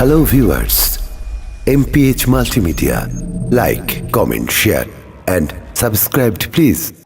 Hello viewers, MPH Multimedia, like, comment, share and subscribe please.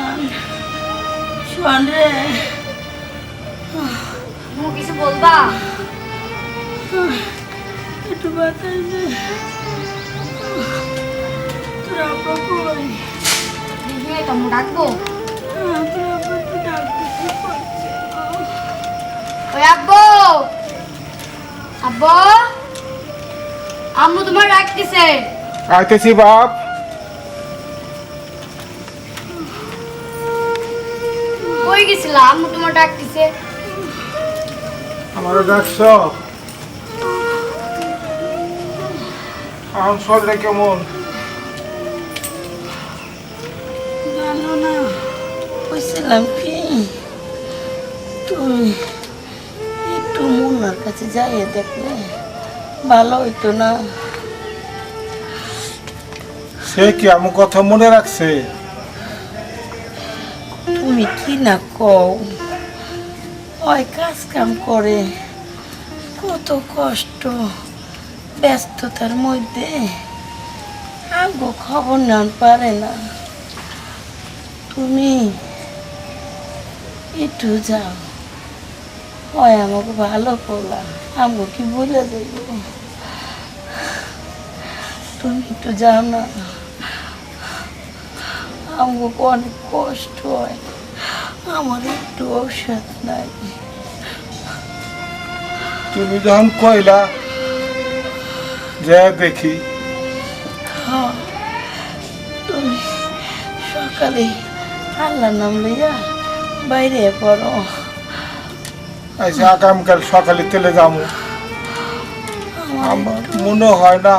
ও সোয়ান সোয়ান রে মু কিছু বলবা? একটু বাতাস দে। তোর আব্বা কই? দেখি কামু ডাকবো। হ্যাঁ। ওই আব্বু! আব্বু! আম্মু তোমার ডাকতেছে। আইতেছি বাপ। কই গেছিলা? আম্মু তোমার ডাকতেছে। আমারও ডাকছ? এখন শরীরে কেমন? জানো না। কইছিলাম কি তুমি একটু কাছে যাইয়ে দেখলে ভালো হইতো না। সে কি আমার কথা মনে রাখছে? কি না কও? ওই কাজ কাম করে কত কষ্ট, ব্যস্ততার মধ্যে আমগো খবর নেন পারে না। তুমি একটু যাও, ওই আমাকে ভালো পোলা আমগো কি বলে দেব? তুমি একটু যাও না। আমগো অনেক কষ্ট হয়। আমার একটু ঔষধ নাই। তুমি যখন কইলা যে দেখি হ্যাঁ, তুমি সকালে আল্লাহ নাম লইয়া বাইরে পড়ো। আইসে আগামীকাল সকালে তেলে যাব। আমার মনে হয় না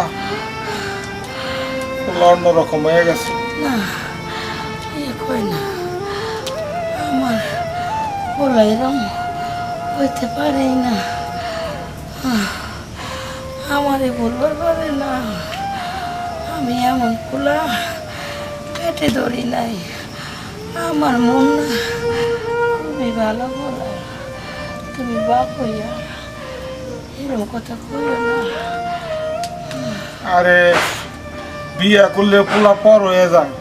অন্যরকম হয়ে গেছে। না। বলা এরম হইতে পারে না। আমারে বলবার পারে না। আমি এমন পোলা পেটে ধরি নাই। আমার মন না খুবই ভালো বলা তুমি বাপ হইয়া এরকম কথা কইও না। আরে বিয়ে করলে পোলা পর হয়ে যায়।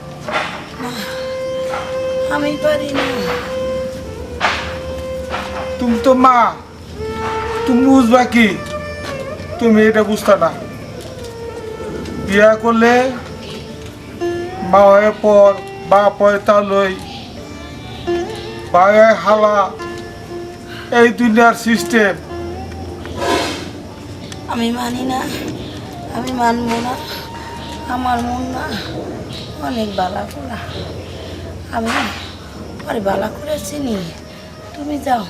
আমি পারি না। তুমি তো মা, তুমি বুঝবা কি? তুমি এটা বুঝতে না। বিয়া করলে মা হয়ে পর, বাপ হয়ে তালই হয়ে হালা, এই দুনিয়ার সিস্টেম আমি মানি না, আমি মানবো না, আমার মন না, অনেক বালা করা আমি পরে বালা করে চিনি। তুমি যাও।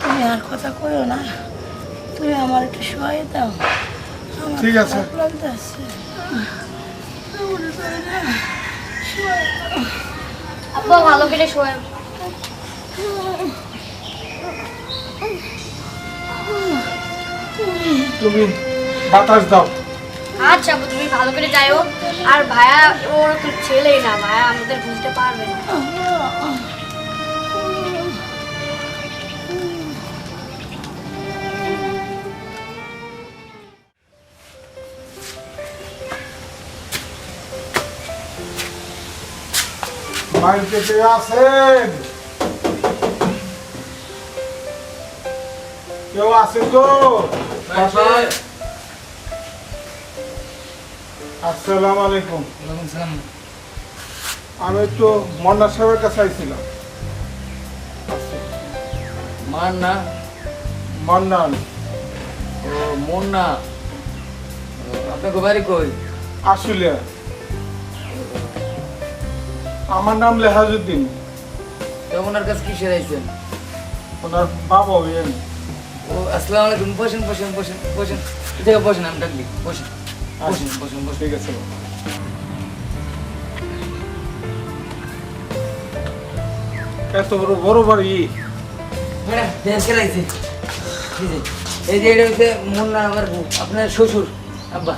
তুমি আর কথা কইও না। তুমি আমার একটু শোয়াই দাও। ঠিক আছে। আব্বু ভালো করে শোয়। তুমি বাতাস দাও। আচ্ছা তুমি ভালো করে যাইও। আর ভাইয়া ওর তো ছেলেই না ভাইয়া আমাদের বুঝতে পারবে না। বাড়িতে কে আছেন? কেউ আছে তো? আসসালামু আলাইকুম। আমি তো মন্না সাহেবের কাছে আইছিলাম। মান না মান্নান ও মন না আপনাকে বাড়ি কই? আসলে আমার নাম লেহাজুদ্দিন। ওনার কাছে কিসের আইছেন? ওনার বাবা হইয়েন। ও আসসালামু আলাইকুম বসেন বসেন বসেন বসেন। দেখে বসেন আমি ডাকলি। বসেন বসেন বসেন বসেন। ঠিক আছে এত বড় বড় বাড়ি। ম্যাডাম খেলাইছে। এই যে এই যে এটা হচ্ছে মুন্না আমার আপনার শ্বশুর। আব্বা।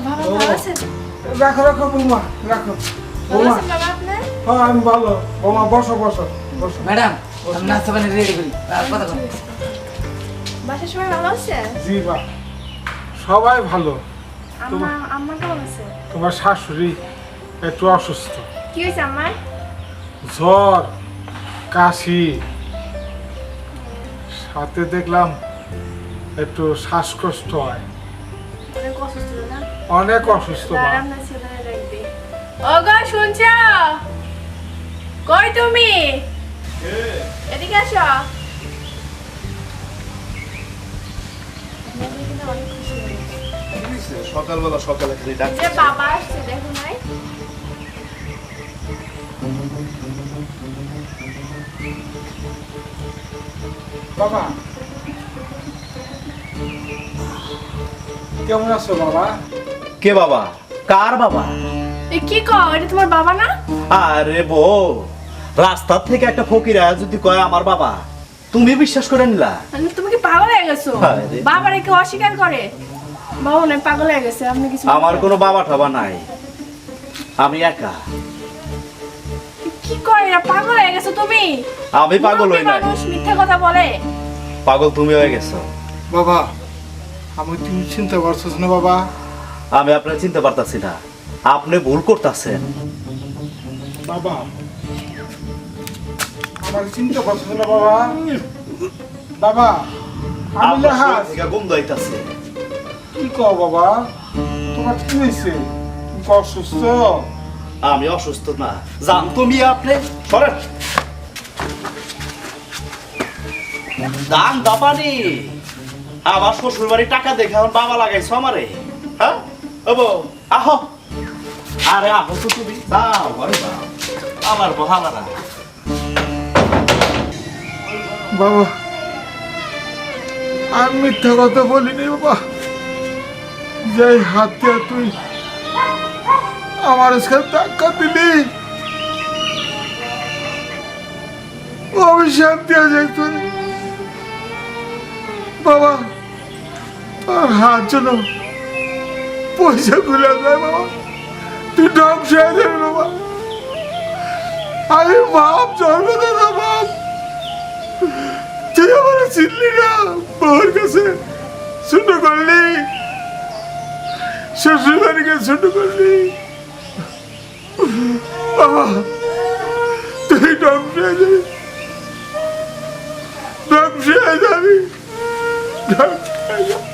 রাখো রাখো বৌমা রাখো। বৌমা। হ্যাঁ আমি ভালো। বৌমা বসো বসো বসো। ম্যাডাম আমি নাস্তা পানি রেডি করি। আর কথা বল। বাসার সবাই ভালো আছে? জি বা। সবাই ভালো। আম্মা আম্মা কেমন আছে? তোমার শাশুড়ি একটু অসুস্থ। কি হয়েছে আমার জ্বর কাশি। সাথে দেখলাম একটু শ্বাসকষ্ট হয়। অনেক অসুস্থ না? অনেক অসুস্থ মা। শুনছ? কই তুমি? এদিকে আসো। আপনাদের কিন্তু অনেক সকালবেলা সকালে খালি ডাক বাবা আসছে দেখো নাই বাবা। কেমন আছো বাবা? কে বাবা? কার বাবা? এ কি কও? এটা তোমার বাবা না? আরে বউ। রাস্তার থেকে একটা ফকিরা যদি কয় আমার বাবা তুমি বিশ্বাস করে নিলা? তুমি কি পাগল হয়ে গেছো? বাবার কি অস্বীকার করে? বাবা নয় পাগল হয়ে গেছে আপনি কিছু আমার কোনো বাবা ঠাবা নাই। আমি একা। কি করে এরা? পাগল হয়ে গেছো তুমি? আমি পাগল হই নাই। মিথ্যা কথা বলে। পাগল তুমি হয়ে গেছো। বাবা আমি তুমি চিন্তা করছ না বাবা। আমি আপনার চিন্তা পারতাছি না। আপনি ভুল করতেছেন। বাবা আমার চিন্তা করছ না বাবা? বাবা আমি কি কও বাবা? তোমার কি হয়েছে? তুমি অসুস্থ? আমি অসুস্থ না। জান তুমি আপনি? সরেন। দান দাপানি। আমার শ্বশুর বাড়ি টাকা দেখে আমার বাবা লাগাইছো আমারে। হ্যাঁ? ওবো আহো। আরে আহো তো তুমি। আমার বহালা না বাবা। আমি মিথ্যা কথা বলিনি বাবা। যে হাত দিয়ে তুই আমার সাথে ধাক্কা দিলি। আমি শান্তি আছে তুই বাবা আর হাত জন্য পয়সা খুলে বাবা। তুই ডব শেয়ার যাবে বাপ জন্ম দাদা বাপ তুই আমার চিনলি না বউর কাছে ছোট করলি। শ্বশুরবাড়িকে ছোট করলি। তুই ডবসে যাবি। ডবসে যাবি। ধ্বংস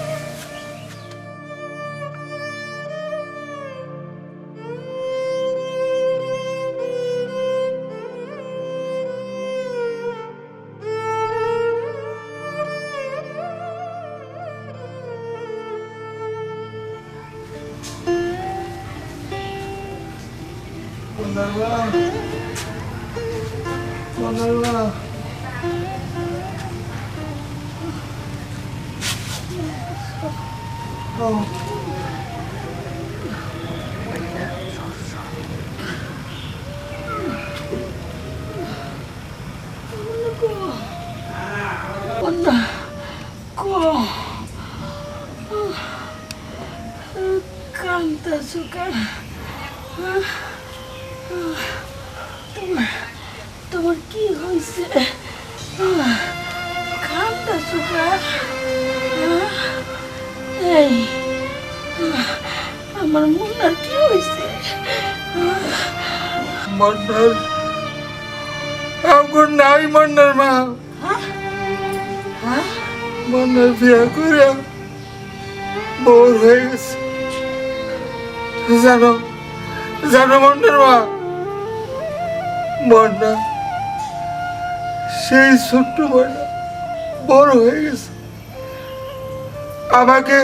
হয়ে যাবি ধ্বংস হয়ে যাবি কান্তা সুকা তোমার তোমার কি হয়েছে? কান্তা সুকা এই আমার মনার কি হয়েছে? মন্ডল আমার নাই মন্ডল মা। মন্ডল বিয়ে করে বোর হয়ে গেছে। জানো জানো মন্ডল মা। মন্ডল সেই ছোট্ট মন্ডল বড় হয়ে গেছে। আমাকে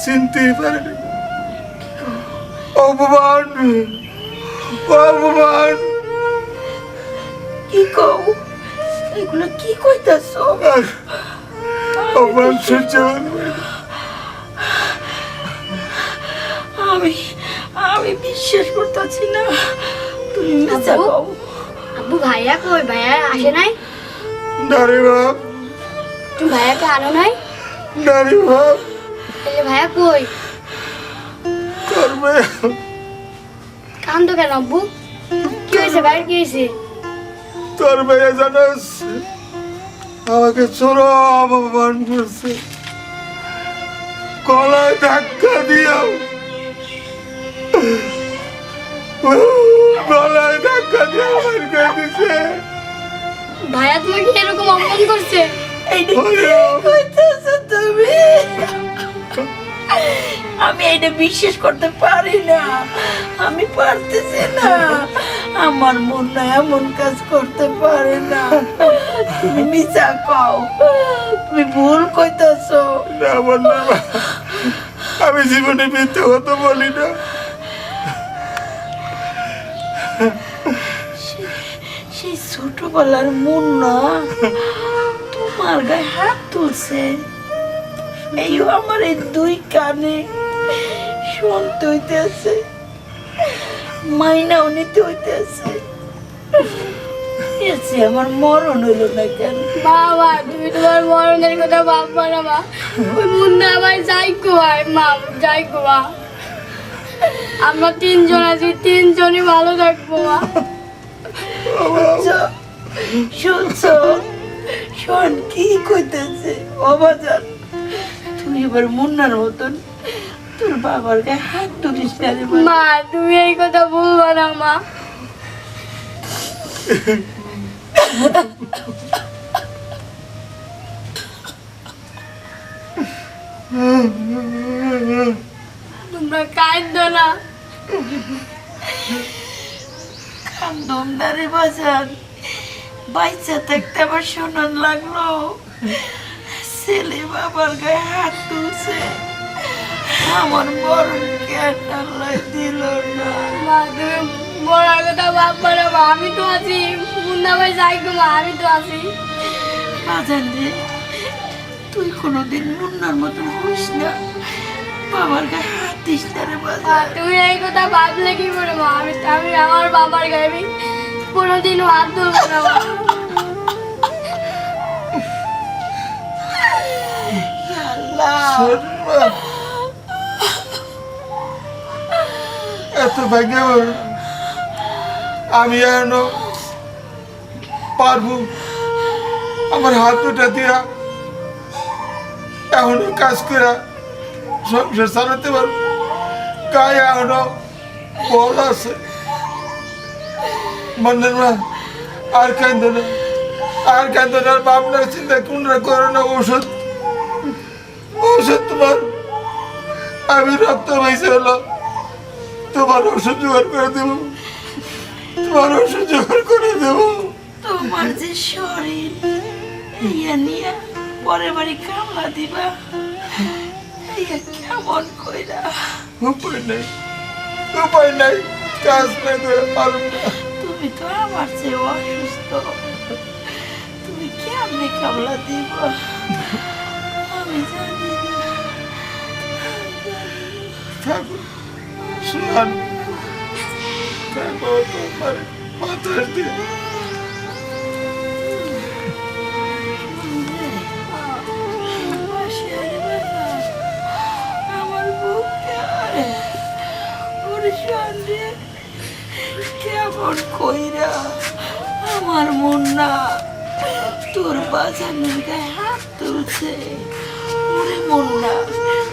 চিনতেই পারেনি। অপমান অপমান। কি কও? এগুলো কি কইতাছো? আমার সহ্য হলো আমি আমি বিশ্বাস করতেছি না। মিথ্যা আব্বু? কও আব্বু ভাইয়া কই? ভাইয়া আসে নাই? না রে বাপ তুমি ভাইয়াকে আনো নাই? না রে বাপ তাহলে ভাইয়া কই? তোর মেয়ে কান্দো কেন আব্বু? কি হয়েছে ভাইয়ের কি হয়েছে? তোর মেয়ে জানাস আমাকে চোরা অপমান করছে গলায় ধাক্কা দিয়াও। গলায় ধাক্কা দিয়ে আমার করে দিছে ভাইয়া তোমাকে এরকম অপমান করছে? এইটা কি কইতাছো তুমি? আমি এটা বিশ্বাস করতে পারি না। আমি পারতেছি না। আমার মন না এমন কাজ করতে পারে না। তুমি মিছা কও। তুমি ভুল কইতাছো। না আমার না আমি জীবনে মিথ্যে কথা বলি না। সেই ছোটবেলার মন না তোমার গায়ে হাত তুলছে। এই আমার এই দুই কানে শুনতে হইতেছে মাইনাও নিতে হইতেছে এসে আমার মরণ হইল না কেন? বাবা, তুমি তোমার মরণের কথা ভাববা না, মা। ওই মুন্না আমার যাই কোয়াই মা যাই কোয়া আমরা তিনজন আছি তিনজনই ভালো থাকব শুনছো? শুনছো? শোন কি কইতেছে? অবাজান তুই এবার মুন্নার মতন তোর বাবার গায়ে হাত তুলিস না মা। মা তুমি এই কথা বলবা না মা। তোমরা কাঁদো না। কান্দম না রে বাজান। বাইচা থাকতে আবার শোনান লাগল। ছেলে বাবার গায়ে হাত তুলছে। আমার মরণ কেন আল্লাহ দিল না। মা তুমি বড়ার কথা ভাববা আমি তো আছি। মুন্না ভাই যাই মা আমি তো আছি। বাজান রে তুই কোনোদিন মুন্নার মতন হইস না। বাবার গায়ে হাত দিস না রে মা, তুমি এই কথা ভাবলে কি করে মা? আমি আমি আমার বাবার গায়ে আমি কোনোদিনও হাত তুলবো না এত ভাগ্য। আমি এখনও পারব। আমার হাত দুটা দিয়া এখনও কাজ করে সংসার চালাতে পারব। গায়ে এখনও বল আছে। মন্দির মা আর কান্দ না। আর কান্দ না ভাবনার চিন্তা কোনরা করো না ওষুধ। ওষুধ তোমার। আমি রক্ত পাইছে হলো। তোমার ওষুধ জোগাড় করে দেব। তোমার ওষুধ জোগাড় করে দেব। তোমার যে শরীর ইয়া নিয়া পরের বাড়ি কামলা দিবা। কেমন কইরা? উপায় নাই উপায় নাই কাজ না করে পারব না। তুমি তো আমার চেয়ে অসুস্থ। তুমি কেমনে কামলা দিব? আমি জানি ঠাকুর তোমার মাথার দিয়ে কেমন কইরা আমার মন না তোর বাজানের গায়ে হাত তুলছে। ওরে মন না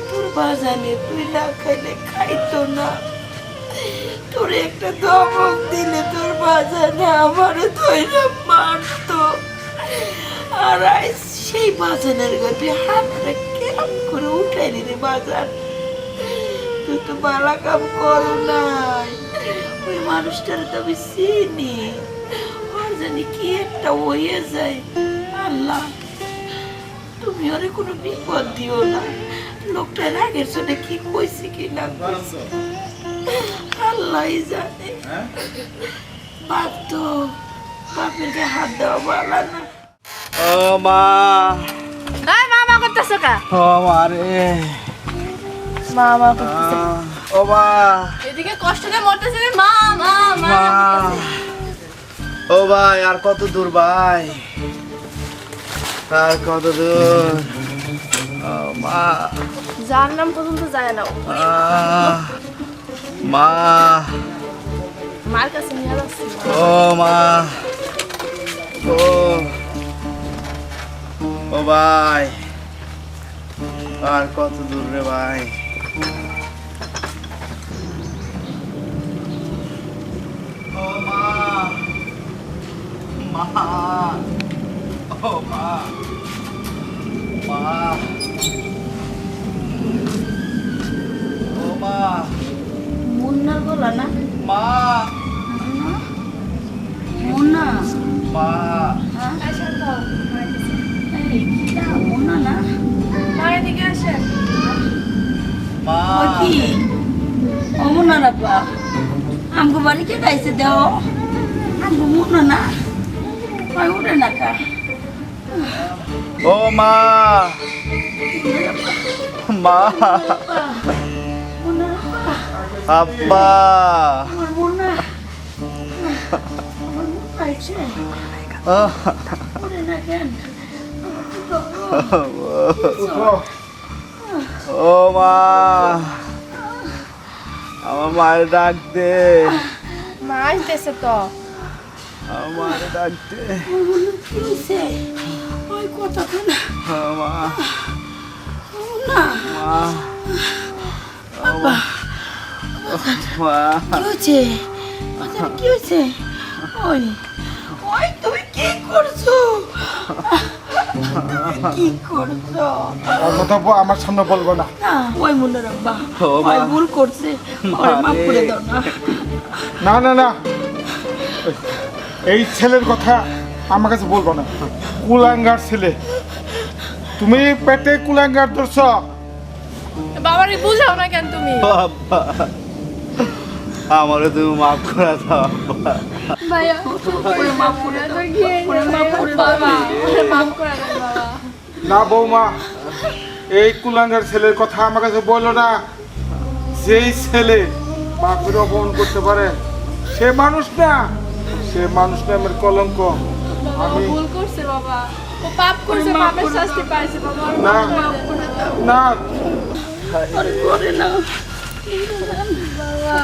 তোর বাজানে তুই না খাইলে খাইতো না। তোর একটা দমক দিলে তোর বাজানে আমারে ধইরা মারতো। আর সেই বাজানের গতি হাতটা কেমন করে উঠাই রে বাজার তুই তো বালা কাম করো নাই। ওই মানুষটার তো আমি চিনি। ওর জানি কি একটা হয়ে যায়। আল্লাহ তুমি ওরে কোনো বিপদ দিও না। লোকটার আগের জন্য কি কইছে কি না কইছে। আল্লাহ জানে। বাপের গায়ে হাত দেওয়া ভালো না। ও মা। এই মা মা করতেছো কা? ও মা রে। মা মা করতেছে ও মা। এদিকে কষ্ট মরতেছে মা মা মা। মা। ও ভাই আর কত দূর ভাই? আর কত দূর? ও মা। যার নাম পর্যন্ত যায় না আহ, মা। মার কাছে নিয়ে যাচ্ছি। ও মা। ও। ও ভাই। আর কত দূর রে ভাই? মুন্নার গলা না মা মুন্না মা এই, কিটা? মুন্না না মা এদিকে আসেন কি? ও মুন্না রাব্বা আমগো বাড়ি কে গাইছে দেও? আমগো মুন্না না। ওই উঠে না কা। ও মা। মা। আব্বা। আমার ও মা আমার মায়ের ডাক দে। মা আসতেছে তো। আমার ডাক দে। ওই ও মা মা মা। কি হয়েছে? বাচ্চার কি হয়েছে? ওই ওই তুমি কি করছ? কি করছ? আর কথা আমার সামনে বলব না। না ওই মুন্ডা রাব্বা ওই ভুল করছে। ওই মাফ করে দাও না। না না না। এই ছেলের কথা আমার কাছে বলব না। কুলাঙ্গার ছেলে। তুমি পেটে কুলাঙ্গার ধরছ। বাবারে বুঝাও না কেন তুমি? আব্বা আমারে তুমি মাফ করে দাও ভাইয়া। ওরে মাফ করে দাও ওরে মাফ করে দাও বাবা ওরে মাফ করে দেন বাবা। না বৌমা এই কুলাঙ্গার ছেলের কথা আমার কাছে বলল না। যেই ছেলে বাপের অপমান করতে পারে সে মানুষ না। সে মানুষ না আমার কলঙ্ক। আমি ভুল করছে বাবা। ও পাপ করছে পাপের শাস্তি পাইছে বাবা। না না। ওরে করে না। বাবা।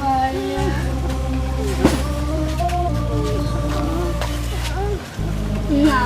মারিয়া না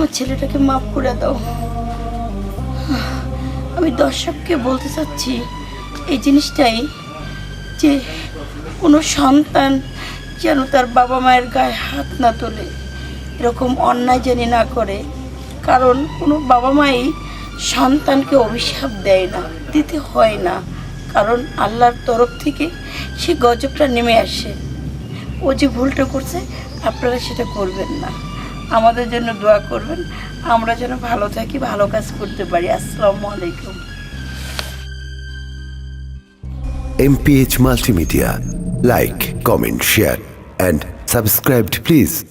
আমার ছেলেটাকে মাফ করে দাও। আমি দর্শককে বলতে চাচ্ছি, এই জিনিসটাই যে কোনো সন্তান যেন তার বাবা মায়ের গায়ে হাত না তোলে, এরকম অন্যায় জানি না করে। কারণ কোনো বাবা মাই সন্তানকে অভিশাপ দেয় না, দিতে হয় না। কারণ আল্লাহর তরফ থেকে সে গজবটা নেমে আসে। ও যে ভুলটা করছে, আপনারা সেটা করবেন না। আমাদের জন্য দোয়া করবেন আমরা যেন ভালো থাকি ভালো কাজ করতে পারি আসসালামু আলাইকুম MPH Multimedia. Like, comment, share, and subscribed, please.